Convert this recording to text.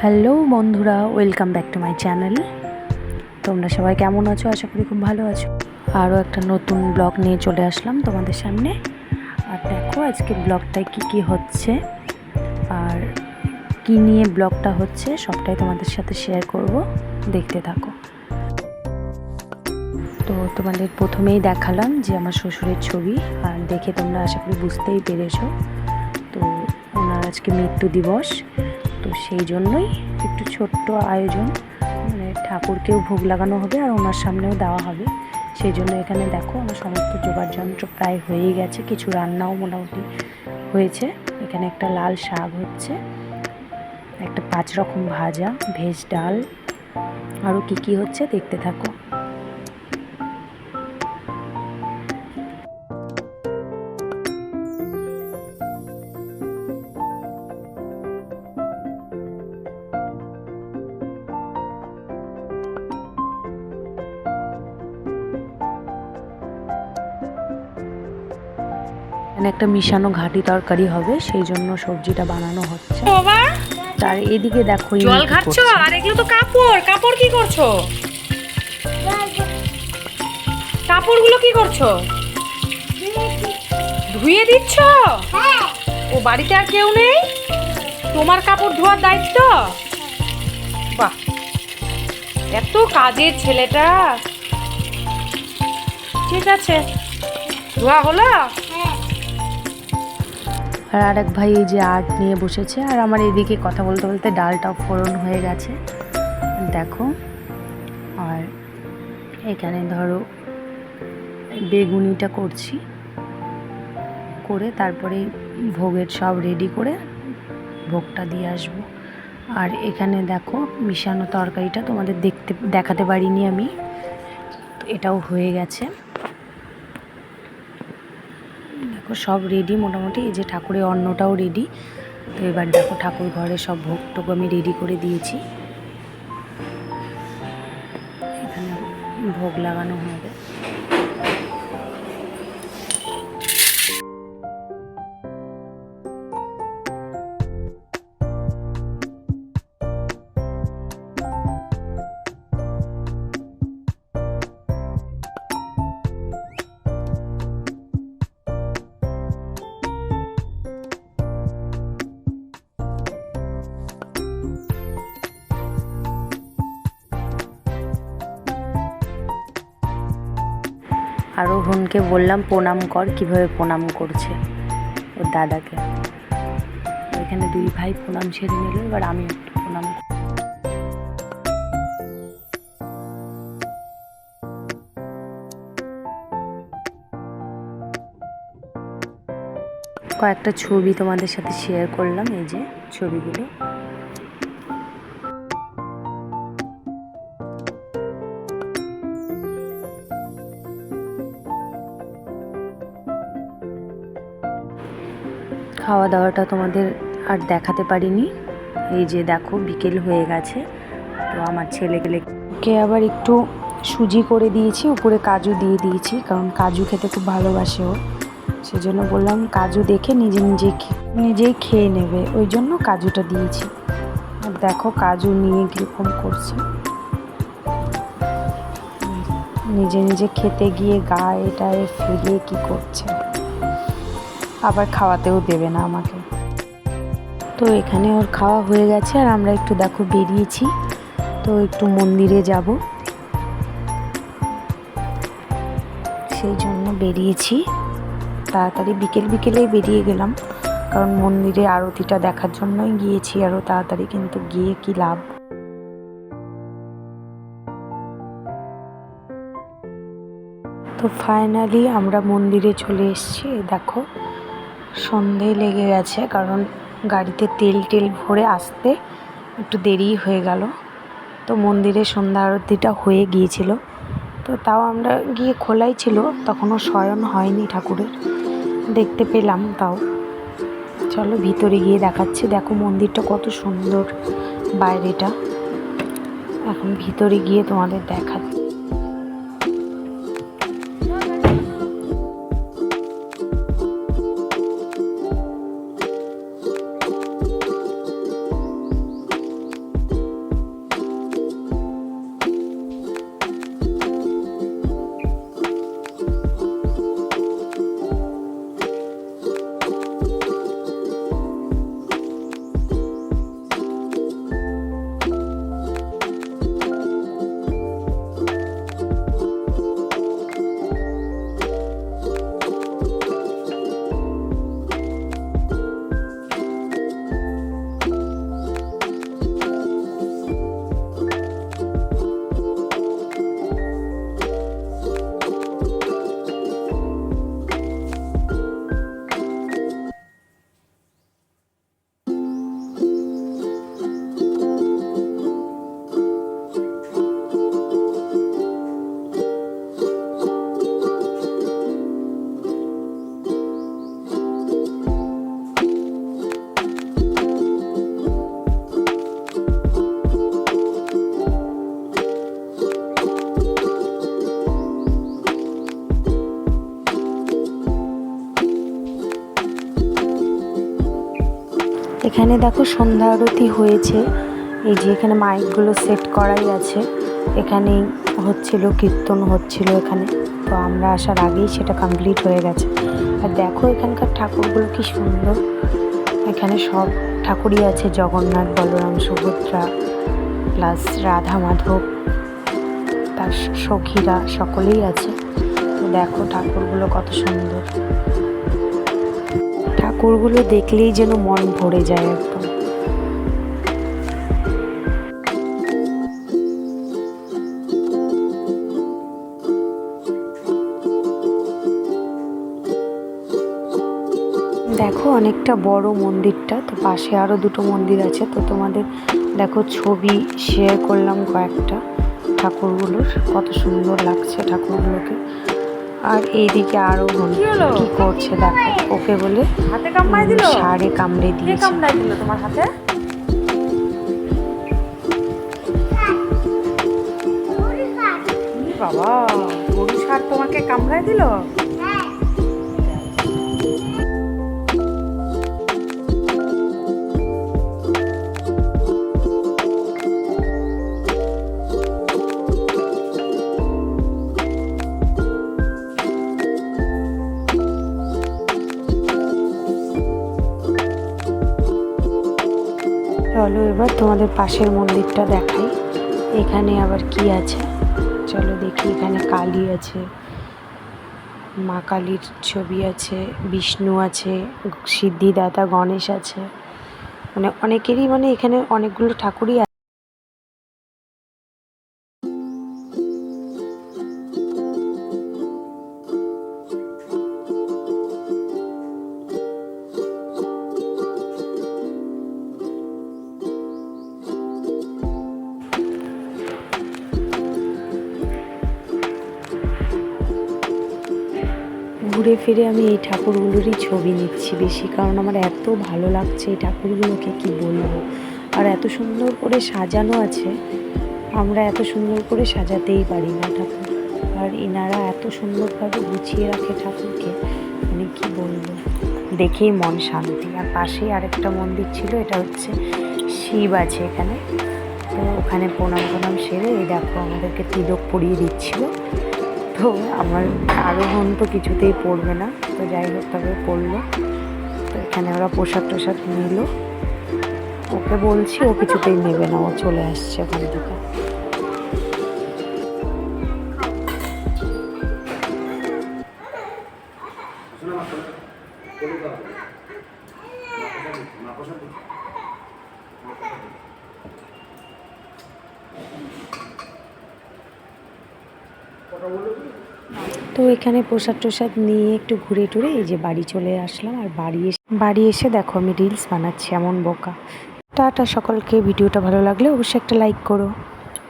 Hello বন্ধুরা, welcome back to my channel. তোমরা সবাই কেমন আছো? আশা করি খুব ভালো আছো। আরও একটা নতুন ব্লগ নিয়ে চলে আসলাম তোমাদের সামনে। আর দেখো আজকে ব্লগটায় কি কি হচ্ছে, আর কি নিয়ে ব্লগটা হচ্ছে, সবটাই তোমাদের সাথে শেয়ার করব। দেখতে থাকো। তো তোমাদের প্রথমেই দেখালাম যে আমার শ্বশুরের ছবি, আর দেখে তোমরা আশা করি বুঝতেই পেরেছ। তো ওনার আজকে মৃত্যু দিবস, তো সেই জন্যই একটু ছোট্ট আয়োজন। মানে ঠাকুরকেও ভোগ লাগানো হবে আর ওনার সামনেও দেওয়া হবে। সেই জন্য এখানে দেখো আমার সমস্ত জোগাড় যন্ত্র প্রায় হয়েই গেছে, কিছু রান্নাও মোটামুটি হয়েছে। এখানে একটা লাল শাক হচ্ছে, একটা পাঁচ রকম ভাজা, ভেজ ডাল। আরও কি কি হচ্ছে দেখতে থাকো। এখানে একটা মিশানো ঘাটি তরকারি হবে সেই জন্য সবজিটা বানানো হচ্ছে। তার এদিকে দেখো জল কি আর এগুলো তো কাপড়। কাপড় কি করছ? কাপড়গুলো কি করছ? ধুয়ে দিচ্ছ? ও বাড়িতে আর কেউ নেই? তোমার কাপড় ধোয়ার দায়িত্ব? বাহ! এত কাজের ছেলেটা। ঠিক আছে। ধোয়া হলো? আর আরেক ভাই এই যে আর্ট নিয়ে বসেছে, আর আমার এদিকে কথা বলতে বলতে ডালটাও ফোড়ন হয়ে গেছে। দেখো, আর এখানে ধরো বেগুনিটা করছি, করে তারপরে ভোগের সব রেডি করে ভোগটা দিয়ে আসব। আর এখানে দেখো মিশানো তরকারিটা তোমাদের দেখতে, দেখাতে পারিনি আমি, এটাও হয়ে গেছে। দেখো সব রেডি মোটামুটি, এই যে ঠাকুরের অন্নটাও রেডি তো এবার দেখো ঠাকুর ঘরে সব ভোগ টোক আমি রেডি করে দিয়েছি। এখানে ভোগ লাগানো হবে আরও বোনকে বললাম, প্রণাম কর। কীভাবে প্রণাম করছে ওর দাদাকে। এখানে দুই ভাই প্রণাম সেরে নিল, এবার আমি একটু প্রণাম। কয়েকটা ছবি তোমাদের সাথে শেয়ার করলাম, এই যে ছবিগুলো। খাওয়া দাওয়াটা তোমাদের আর দেখাতে পারিনি। এই যে দেখো, বিকেল হয়ে গেছে। তো আমার ছেলেকে আবার একটু সুজি করে দিয়েছি, উপরে কাজু দিয়ে দিয়েছি, কারণ কাজু খেতে খুব ভালোবাসে ও। সেজন্য বললাম কাজু দেখে নিজে নিজে নিজেই খেয়ে নেবে, ওই জন্য কাজুটা দিয়েছি। আর দেখো কাজু নিয়ে কীরকম করছে। নিজে নিজে খেতে গিয়ে গায়ে টায়ে ফেলে কি করছে। আবার খাওয়াতেও দেবে না আমাকে। তো এখানে ওর খাওয়া হয়ে গেছে আর আমরা একটু দেখো বেরিয়েছি। তো একটু মন্দিরে যাব। সেই জন্য বেরিয়েছি। তাড়াতাড়ি বিকেল বিকেলেই বেরিয়ে গেলাম। কারণ মন্দিরে আরতিটা দেখার জন্যই গিয়েছি আরও তাড়াতাড়ি, কিন্তু গিয়ে কি লাভ? তো ফাইনালি আমরা মন্দিরে চলে এসেছি দেখো। সন্ধে লেগে গেছে, কারণ গাড়িতে তেল টেল ভরে আসতে একটু দেরি হয়ে গেল। তো মন্দিরে সন্ধ্যা আরতিটা হয়ে গিয়েছিল। তো তাও আমরা গিয়ে খোলাই ছিল, তখনও শয়ন হয়নি ঠাকুরের। দেখতে পেলাম তাও। চলো ভিতরে গিয়ে দেখাচ্ছি। দেখো মন্দিরটা কত সুন্দর বাইরেটা। এখন ভিতরে গিয়ে তোমাদের দেখাচ্ছি। এখানে দেখো সন্ধ্যা আরতি হয়েছে। এই যে এখানে মাইকগুলো সেট করাই আছে। এখানেই হচ্ছিল, কীর্তন হচ্ছিল এখানে। তো আমরা আসার আগেই সেটা কমপ্লিট হয়ে গেছে। আর দেখো এখানকার ঠাকুরগুলো কি সুন্দর। এখানে সব ঠাকুরই আছে, জগন্নাথ, বলরাম, সুভদ্রা প্লাস রাধা মাধব, তার সখীরা সকলেই আছে। দেখো ঠাকুরগুলো কত সুন্দর। ঠাকুরগুলো দেখলেই যেন মন ভরে যায় একদম। দেখো, অনেকটা বড় মন্দিরটা, তো পাশে আরও দুটো মন্দির আছে, তো তোমাদের দেখো ছবি শেয়ার করলাম কয়েকটা ঠাকুরগুলোর, কত সুন্দর লাগছে ঠাকুরগুলোকে। আর এইদিকে আরও কি হলো? কি করছে দেখো ওকে বলে হাতে কামড়ায় দিল? সারে কামড়ে দিয়ে কামড়াই কামড়ায় দিল তোমার হাতে? বাবা গরু সার তোমাকে কামড়ায় দিল? চলো এবার তোমাদের পাশের মন্দিরটা দেখাই। এখানে আবার কি আছে? চলো দেখি এখানে কালী আছে, মা কালীর ছবি আছে, বিষ্ণু আছে, সিদ্ধিদাতা গণেশ আছে। মানে অনেকেরই মানে এখানে অনেকগুলো ঠাকুরই ঘুরে ফিরে আমি এই ঠাকুরগুলোরই ছবি নিচ্ছি বেশি, কারণ আমার এত ভালো লাগছে এই ঠাকুরগুলোকে কি বলব? আর এত সুন্দর করে সাজানো আছে, আমরা এত সুন্দর করে সাজাতেই পারি না ঠাকুর। আর এনারা এত সুন্দরভাবে গুছিয়ে রাখে ঠাকুরকে মানে কি বলব? দেখেই মন শান্তি। আর পাশেই আরেকটা মন্দির ছিল, এটা হচ্ছে শিব আছে এখানে। তো ওখানে প্রণাম প্রণাম সেরে এই দেখো আমাদেরকে তিলক পরিয়ে দিচ্ছিল। তো আমার আরোহণ তো কিছুতেই পড়বে না, তো যাই হোক তবে পড়ল। তো এখানে ওরা পোশাক টোশাক নিল। ওকে বলছি ও কিছুতেই নেবে না, ও চলে আসছে ওখান থেকে। তো এখানে প্রসাদ টোসাদ নিয়ে একটু ঘুরে টুরে এই যে বাড়ি চলে আসলাম আর বাড়ি এসে বাড়ি এসে দেখো আমি রিলস বানাচ্ছি এমন বোকা। টাটা, সকলকে। ভিডিওটা ভালো লাগলে অবশ্যই একটা লাইক করো।